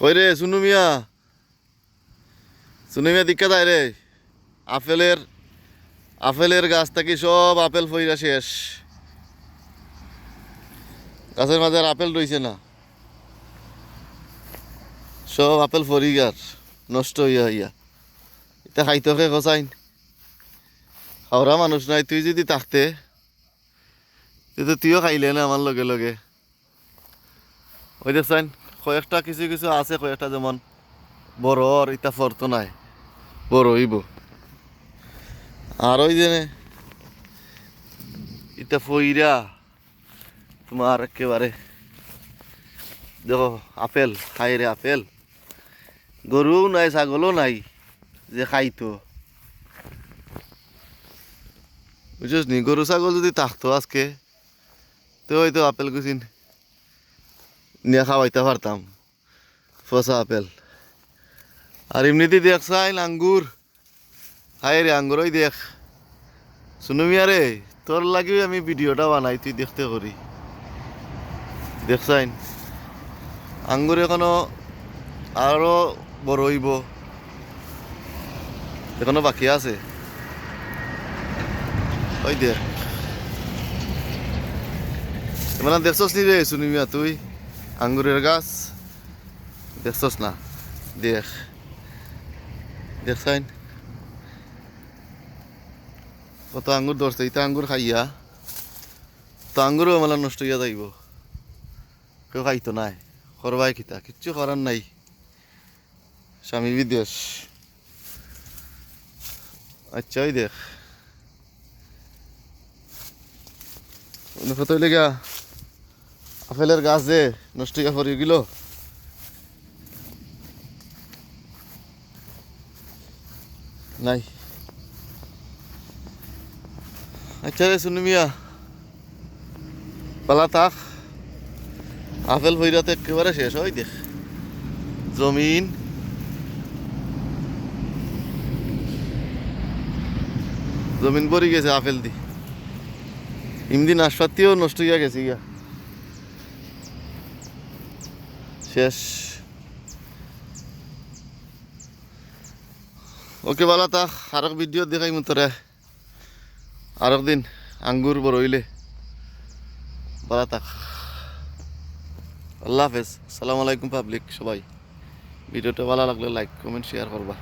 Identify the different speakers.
Speaker 1: কই রে, সুনু মিয়া? সুনু মিয়া দীক্ষা দেয় রে। আপেলের আপেলের গাছ থাকি সব আপেল ফইরা শেষ। গাছের মাঝে আপেল রইছে না। সব আপেল ফরিগার নষ্ট হইয়া হইয়া। এটা খাইতে খে খসাইন হাওড়া মানুষ নাই, তুই যদি থাকতে, তুই তো তুইও খাইলে না আমার লগে লগে। ওই দেখছেন? কয়েকটা কিছু কিছু আছে, কয়েকটা যেমন বড় আর ইটা ফরতো নাই, বড় হইব। আর ওই যে ইটা ফইরা, তোমার একেবারে, দেখো, আপেল, খাই রে আপেল। গরুও নাই, ছাগলও নাই, যে খাইতো। বুঝছিস নি? গরু, ছাগল যদি থাকতো আজকে, তো হয়তো আপেল কুচিন নিয়ে খাওয়াইতে পারতাম। ফসা আপেল। আর এমনিতে দেখ চাইল আঙ্গুর। হাই রে আঙ্গুর, ওই দেখ। শুনুমিয়া রে, তোর লাগিও আমি ভিডিওটা বানাই, তুই দেখতে করি। দেখছাইন আঙ্গুর এখনও আরও বড় হইব। এখনও বাকি আছে। ওই দেখ। মানে দেখছস নি রে শুনিমিয়া তুই? আঙ্গুরের গাছ। দেখছস না? দেখ। দেখছাইন কত আঙ্গুর ধরছে ইটা আঙ্গুর খাইয়া। তো আঙ্গুরও মেলা নষ্ট হইয়া যাইব। কেউ খাইতো নাই। করবাই খিতা কিচ্ছু করার নাই। স্বামী বিদেশ। আচ্ছা ওই দেখ। কত লেগা আপেলের গাছ যে নষ্ট হইয়া পড়ে গেল। নাই। আচ্ছা রে শুনি মিয়া, পালা তাক আপেল ভৈরাতে একেবারে শেষ হয় দেখ। জমিন। জমিন পরি গেছে আপেল দি। ইমদি নাশপাতিও নষ্ট হইয়া গেছে গিয়া। শেষ। ওকে বলো তা, আরেক ভিডিও দেখাই তোরে আর দিন আঙ্গুর বরইলে বলা তাক আল্লাহ হাফেজ। আসসালামু আলাইকুম পাবলিক সবাই। ভিডিওটা ভালো লাগলে লাইক কমেন্ট শেয়ার করবা